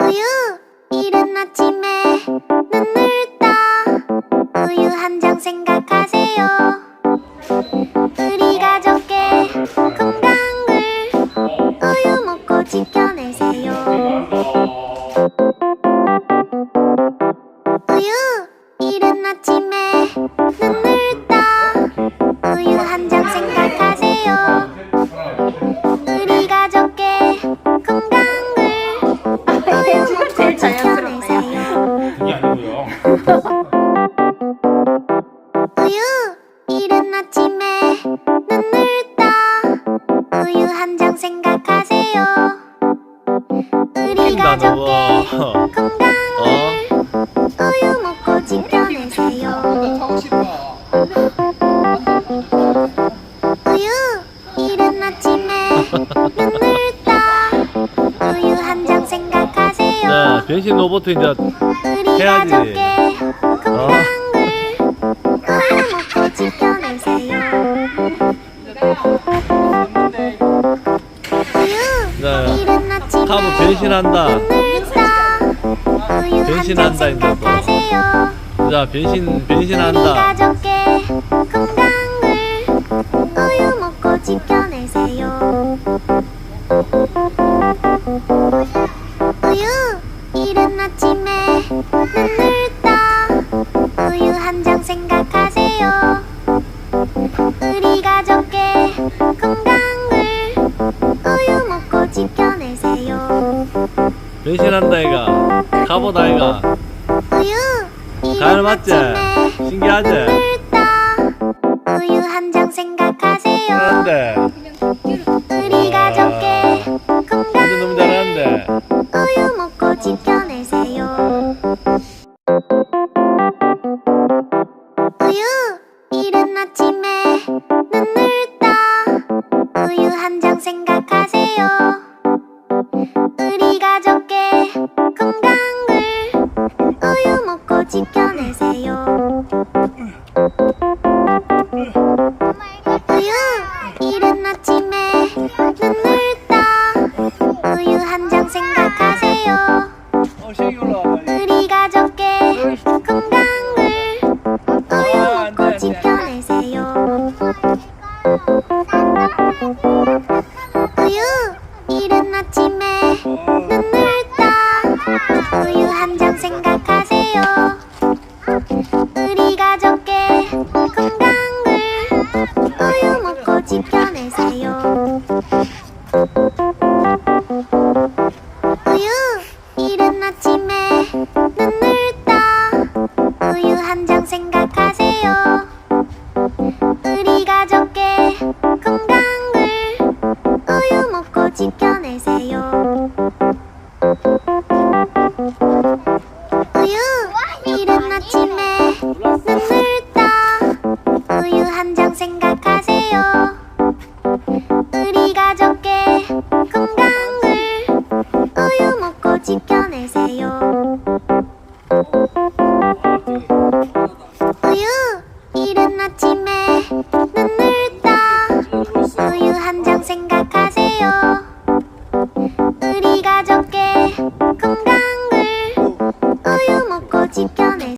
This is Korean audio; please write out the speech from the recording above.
우유 이른 아침에 눈을 떠 우유 한 장 생각하세요. 우리 가족의 건강을 우유 먹고 지켜내세요. 우유 이른 아침에 눈 우유 이른 아침에 눈을 떠 우유 한 장 생각하세요 우리. 가족의 어? 건강을 우유 먹고 지켜내세요. 우유 이른 아침에 눈을 떠 우유 한 장 생각하세요 자 변신 로봇 이제 우리 해야지. 가족의 카브 변신한다. 변신한다, 이제 또. 생각하세요 자 변신 변신한다. 우유 이른 아침에 눈을 떠 우유 한 장 생각하세요 우리 가족의 건강을 우유 먹고 지켜내세요 변신한다 이가. 카보다 이가. 우유 잘 맞지? 신기하지? 우유 한 장 생각하세요 잘하는데. 우리 가족의 건강을. 우유 먹고 지켜내세요 어 올라와. 우리 가족의 건강을 우유 먹고 지켜내세요 우유 이른 아침에 눈을 지켜내세요